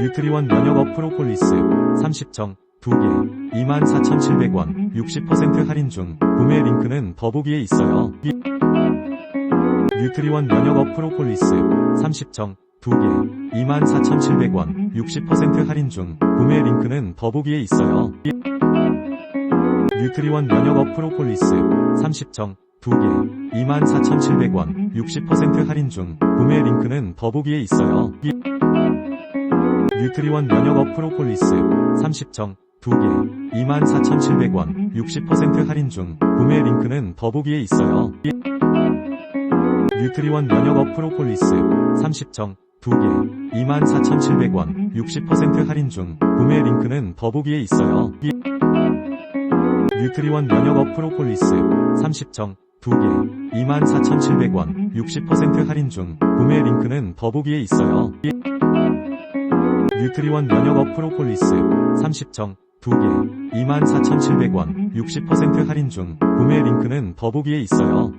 뉴트리원 면역업 프로폴리스 30정 2개 24,700원 60% 할인 중 구매 링크는 더보기에 있어요. 뉴트리원 면역업 프로폴리스 30정 2개 24,700원 60% 할인 중 구매 링크는 더보기에 있어요. 뉴트리원 면역업 프로폴리스 30정 2개 24,700원 60% 할인 중 구매 링크는 더보기에 있어요. 뉴트리원 면역업 프로폴리스 30정 2개 24,700원 60% 할인 중 구매 링크는 더보기에 있어요. 뉴트리원 면역업 프로폴리스 30정 2개 24,700원 60% 할인 중 구매 링크는 더보기에 있어요. 뉴트리원 면역업 프로폴리스 30정 2개 24,700원 60% 할인 중 구매 링크는 더보기에 있어요. 뉴트리원 면역업 프로폴리스 30정 2개 24,700원 60% 할인 중 구매 링크는 더보기에 있어요.